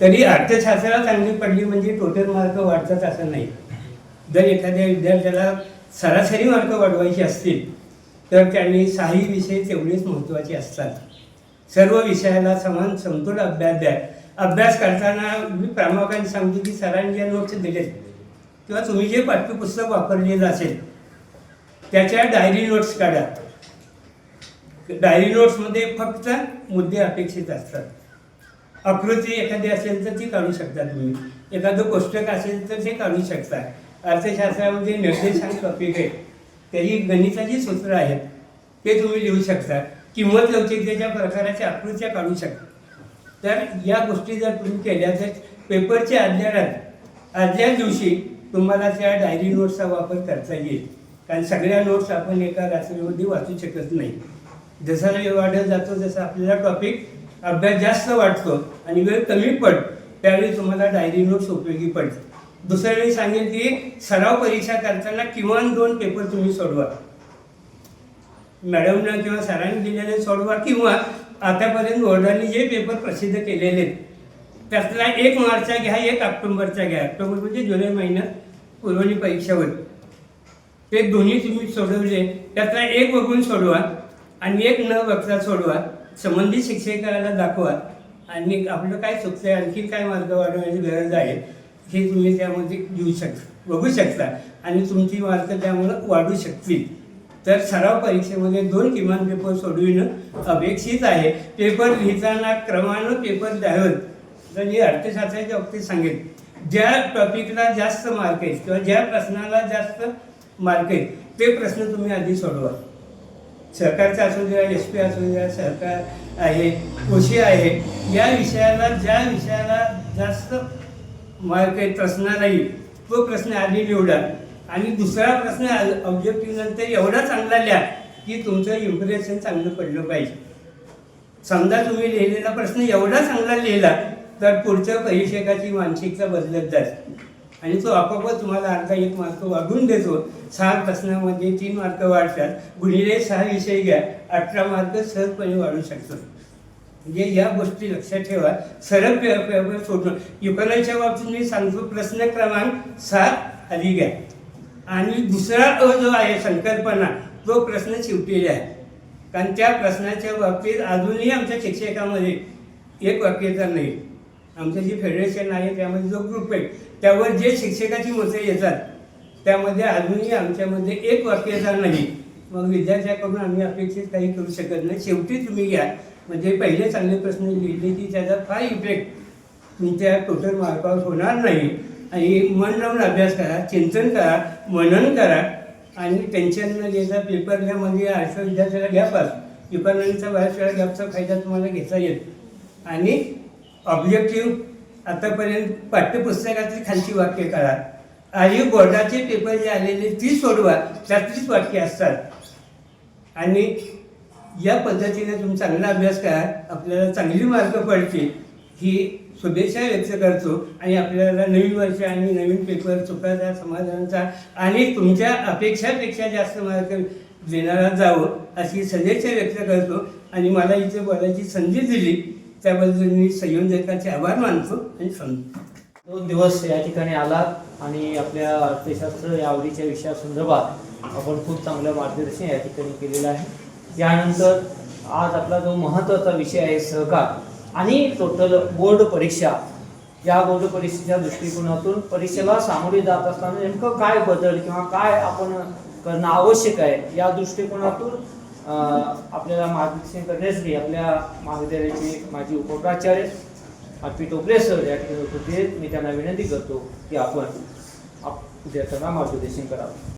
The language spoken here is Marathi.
तरी अर्थशास्त्राला चांगली पडली म्हणजे टोटल मार्क वाढतात असं नाही. जर एखाद्या विद्यार्थ्याला सरासरी मार्क वाढवायचे असतील तर त्यांनी सहाही विषय तेवढेच महत्त्वाचे असतात. सर्व विषयाला समान समतोल अभ्यास द्या. अभ्यास करताना मी प्रामुख्याने सांगतो की सरांनी ज्या नोट्स दिलेत किंवा तुम्ही जे पाठ्यपुस्तक वापरलेलं असेल त्याच्या डायरी नोट्स काढा. डायरी नोट्समध्ये फक्त मुद्दे अपेक्षित असतात. आकृती एखादी असेल तर ती काढू शकता तुम्ही. एखादं कोष्टक असेल तर ते काढू शकता. अर्थशास्त्रामध्ये निर्देशांक टॉपिक आहे त्याची गणिताची सूत्र आहेत. ते तुम्ही लिहू शकता. किंमत लवचिकतेच्या प्रकाराच्या आकृत्या काढू शकता. तर या गोष्टी जर तुम्ही केल्या तर पेपरच्या आदल्या रात आदल्या दिवशी तुम्हाला त्या डायरी नोट्सचा वापर करता येईल. कारण सगळ्या नोट्स आपण एका रात्रीमध्ये वाचू शकत नाही. जसा वेळ वाढत जातो जसा आपल्याला टॉपिक अभ्यास जास्त वाटतो आणि वेळ कमी पड त्यावेळी तुम्हाला डायरी नोट्स उपयोगी पडते दुसऱ्या वेळी सांगेल की सराव परीक्षा करताना किमान दोन पेपर तुम्ही सोडवा. मॅडमनं किंवा सरांनी दिलेले सोडवा किंवा आतापर्यंत बोर्डाने जे पेपर प्रसिद्ध केलेले आहेत, त्यातला एक मार्चचा घ्या एक ऑक्टोबरचा घ्या. ऑक्टोबर म्हणजे जुलै महिन्यात पुरवणी परीक्षा होती ते दोन्ही तुम्ही सोडवले त्यातला एक बघून सोडवा आणि एक न बघता सोडवा. संबंधित शिक्षकाला दाखवा आणि आपलं काय चुकतंय आणखी काय मार्ग वाढवण्याची गरज आहे हे तुम्ही त्यामध्ये घेऊ शकता बघू शकता. आणि तुमची मार्क त्यामुळं वाढू शकतील. तर सराव परीक्षेमध्ये दोन किमान पेपर सोडविणं अपेक्षित आहे. पेपर लिहिताना क्रमानं पेपर द्यावेत. तर मी अर्थशास्त्राच्या बाबतीत सांगेन ज्या टॉपिकला जास्त मार्क आहेत किंवा ज्या प्रश्नाला जास्त मार्क आहेत ते प्रश्न तुम्ही आधी सोडवा. सहकारचा असू द्या एस पी असू द्या सरकार आहे कृषी आहे या विषयाला ज्या विषयाला जास्त मार्क आहेत प्रश्नालाही तो प्रश्न आधी निवडा. आणि दुसरा प्रश्न ऑब्जेक्टिव्ह नंतर एवढा चांगला लिहा की तुमचं इम्प्रेशन चांगलं पडलं पाहिजे. समजा तुम्ही लिहिलेला प्रश्न एवढा चांगला लिहिला तर पुढच्या परीक्षकाची मानसिकता बदलत जाते. आणि तो आपोआपच तुम्हाला अर्धा एक मार्क वाढवून देतो. सहा प्रश्नामध्ये तीन मार्क वाढतात. गुणिले सहा विषय घ्या. अठरा मार्क सहजपणे वाढू शकतात म्हणजे या गोष्टी लक्षात ठेवा. सरळ पे- पेपर सोडणं युकलाच्या बाबतीत मी सांगतो प्रश्न क्रमांक सात आधी घ्या. आणि दुसरा अ जो आहे संकल्पना तो प्रश्न शिवलेला आहे. कारण त्या प्रश्नाच्या बाबतीत अजूनही आमच्या शिक्षकामध्ये एक वाक्यता नाही. आमचं जे फेडरेशन आहे त्यामध्ये जो ग्रुप आहे त्यावर जे शिक्षकाची मतं येतात त्यामध्ये अजूनही आमच्यामध्ये एक वाक्यता नाही. मग विद्यार्थ्याकडून आम्ही अपेक्षित काही करू शकत नाही. शेवटी तुम्ही घ्या. म्हणजे पहिले चांगले प्रश्न लिहिले की त्याचा फार इफेक्ट तुमच्या टोटल मार्कावर होणार नाही. आणि मन लावून अभ्यास करा चिंतन करा मनन करा. आणि टेन्शन न घेता पेपर घ्या म्हणजे आठव्या विद्यार्थ्याला गॅप पास पेपरनंतर बऱ्याच वेळा गॅपचा फायदा तुम्हाला घेता येईल आणि ऑब्जेक्टिव्ह आतापर्यंत पाठ्यपुस्तकातली खालची वाक्य करा आणि बोर्डाचे पेपर जे आलेले ती सोडवा. त्यातलीच वाक्य असतात. आणि या पद्धतीने तुम्ही चांगला अभ्यास करा. आपल्याला चांगली मार्क पडतील. ही शुभेच्छा व्यक्त करतो. आणि आपल्याला नवीन वर्ष आणि नवीन पेपर चुकाचा समाधानाचा आणि तुमच्या अपेक्षापेक्षा जास्त मार्क देणारा जावं अशी सदिच्छा व्यक्त करतो. आणि मला इथे बोलायची संधी दिली. त्याबद्दल मी संयोजकांचे आभार मानतो आणि सांगतो दोन दिवस या ठिकाणी आलात आणि आपल्या अर्थशास्त्र या आवडीच्या विषयासंदर्भात आपण खूप चांगलं मार्गदर्शन या ठिकाणी केलेलं आहे. यानंतर आज आपला जो महत्त्वाचा विषय आहे सहकार आणि टोटल बोर्ड परीक्षा या बोर्ड परीक्षेच्या दृष्टिकोनातून परीक्षेला सामोरे जात असताना नेमकं काय बदल किंवा काय आपण करणं आवश्यक आहे या दृष्टिकोनातून आपल्याला मार्गदर्शन करण्यासाठी आपल्या महाविद्यालयाचे माजी उपप्राचार्य आपली टोपले सर या ठिकाणी होते मी त्यांना विनंती करतो की आपण आप- विद्यार्थ्यांना मार्गदर्शन करावं.